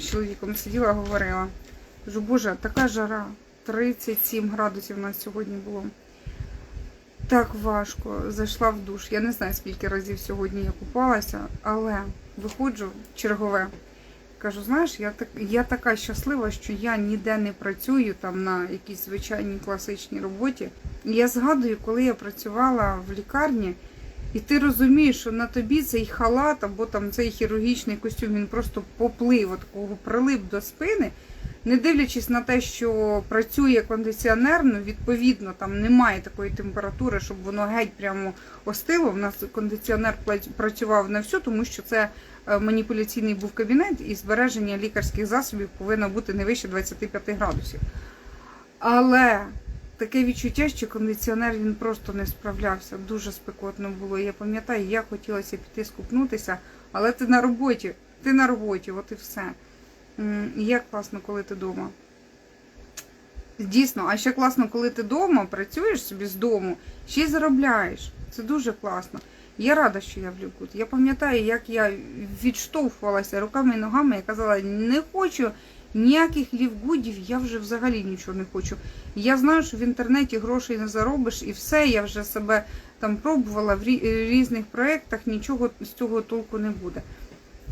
з чоловіком сиділа, говорила. Кажу, боже, така жара, 37 градусів у нас сьогодні було. Так важко. Зайшла в душ. Я не знаю, скільки разів сьогодні я купалася, але виходжу чергове. Кажу, знаєш, я так я така щаслива, що я ніде не працюю там на якійсь звичайній класичній роботі. Я згадую, коли я працювала в лікарні, і ти розумієш, що на тобі цей халат або там цей хірургічний костюм він просто поплив, от такого прилип до спини. Не дивлячись на те, що працює кондиціонер, ну відповідно там немає такої температури, щоб воно геть прямо остило. У нас кондиціонер працював на всю, тому що це е, маніпуляційний був кабінет, і збереження лікарських засобів повинно бути не вище 25 градусів. Але таке відчуття, що кондиціонер він просто не справлявся. Дуже спекотно було. Я пам'ятаю, я хотілося піти скупнутися, але ти на роботі, ти на роботі, от і все. Як класно, коли ти вдома. Дійсно, а ще класно, коли ти вдома, працюєш собі з дому, ще й заробляєш. Це дуже класно. Я рада, що я в Лівгуд. Я пам'ятаю, як я відштовхувалася руками і ногами і казала, не хочу ніяких лівгудів, я вже взагалі нічого не хочу. Я знаю, що в інтернеті грошей не заробиш і все, я вже себе там пробувала в різних проєктах, нічого з цього толку не буде.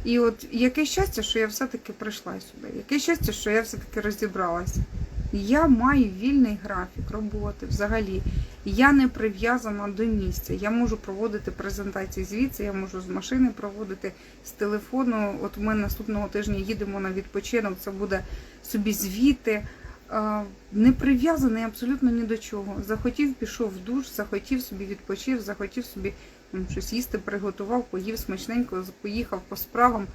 І от яке щастя, що я все-таки прийшла сюди. Яке щастя, що я все-таки розібралася. Я маю вільний графік роботи взагалі. Я не прив'язана до місця. Я можу проводити презентації звідси, я можу з машини проводити з телефону. От ми наступного тижня їдемо на відпочинок, це буде собі звіти. Не прив'язаний абсолютно ні до чого. Захотів, пішов в душ, захотів собі відпочив, захотів собі щось їсти, приготував, поїв смачненько, поїхав по справам.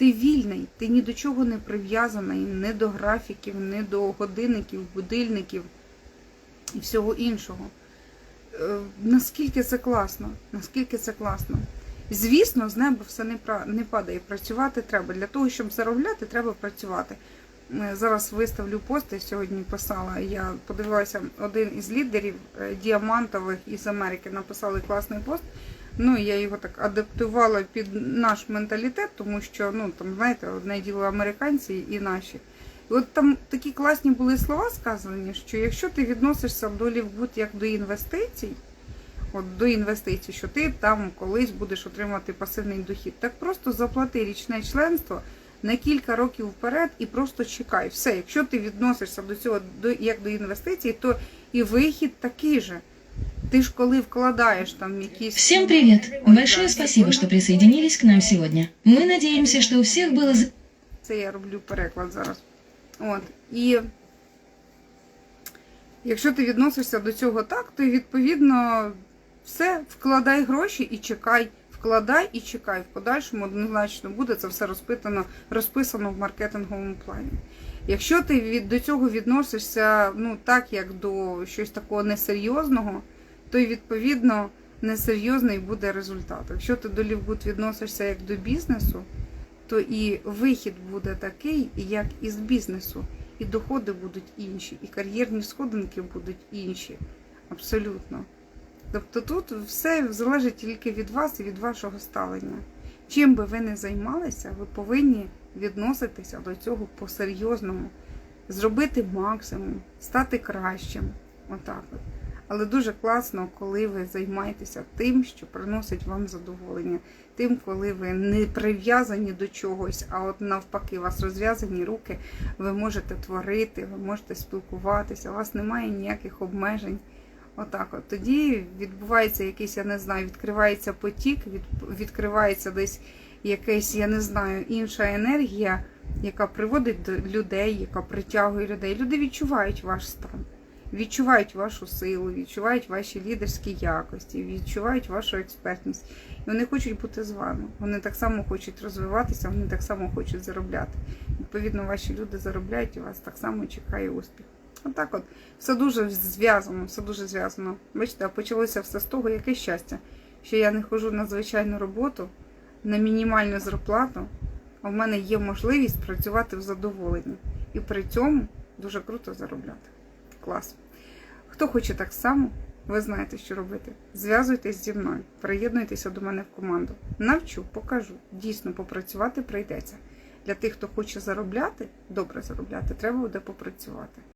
Ти вільний, ти ні до чого не прив'язаний, не до графіків, не до годинників, будильників і всього іншого. Е, Наскільки це класно, наскільки це класно. Звісно, з неба все не не падає. Працювати треба. Для того, щоб заробляти, треба працювати. Е, Зараз виставлю пост, я сьогодні писала. Я подивилася, один із лідерів е, діамантових із Америки написали класний пост. Ну, я його так адаптувала під наш менталітет, тому що, ну, там, знаєте, одне діло американці і наші. І от там такі класні були слова сказані, що якщо ти відносишся до Лівгуд як до інвестицій, от до інвестицій, що ти там колись будеш отримати пасивний дохід, так просто заплати річне членство на кілька років вперед і просто чекай. Все, якщо ти відносишся до цього до, як до інвестицій, то і вихід такий же. Ти ж коли вкладаєш там якісь. Всем привет! Большое спасибо, что присоединились к нам сегодня. Мы надеемся, что у всех было... Це я роблю переклад зараз. От. І якщо ти відносишся до цього так, то відповідно все, вкладай гроші і чекай. Вкладай і чекай. В подальшому однозначно буде це все розпитано, розписано в маркетинговому плані. Якщо ти від, до цього відносишся ну, так, як до щось такого несерйозного, то й відповідно несерйозний буде результат. Якщо ти до Лівгуд відносишся як до бізнесу, то і вихід буде такий, як із бізнесу, і доходи будуть інші, і кар'єрні сходинки будуть інші. Абсолютно. Тобто тут все залежить тільки від вас і від вашого ставлення. Чим би ви не займалися, ви повинні відноситися до цього по-серйозному, зробити максимум, стати кращим. Отак от. Але дуже класно, коли ви займаєтеся тим, що приносить вам задоволення, тим, коли ви не прив'язані до чогось, а от навпаки, у вас розв'язані руки, ви можете творити, ви можете спілкуватися, у вас немає ніяких обмежень. Отак, от тоді відбувається якийсь, я не знаю, відкривається потік, від, відкривається десь якась, я не знаю, інша енергія, яка приводить до людей, яка притягує людей. Люди відчувають ваш стан, відчувають вашу силу, відчувають ваші лідерські якості, відчувають вашу експертність. І вони хочуть бути з вами. Вони так само хочуть розвиватися, вони так само хочуть заробляти. Відповідно, ваші люди заробляють і вас так само чекає успіх. Отак от. Все дуже зв'язано, все дуже зв'язано. Бачите, почалося все з того, яке щастя, що я не ходжу на звичайну роботу, на мінімальну зарплату, а в мене є можливість працювати в задоволенні. І при цьому дуже круто заробляти. Клас. Хто хоче так само, ви знаєте, що робити. Зв'язуйтесь зі мною, приєднуйтеся до мене в команду. Навчу, покажу. Дійсно, попрацювати прийдеться. для тих, хто хоче заробляти, добре заробляти, треба буде попрацювати.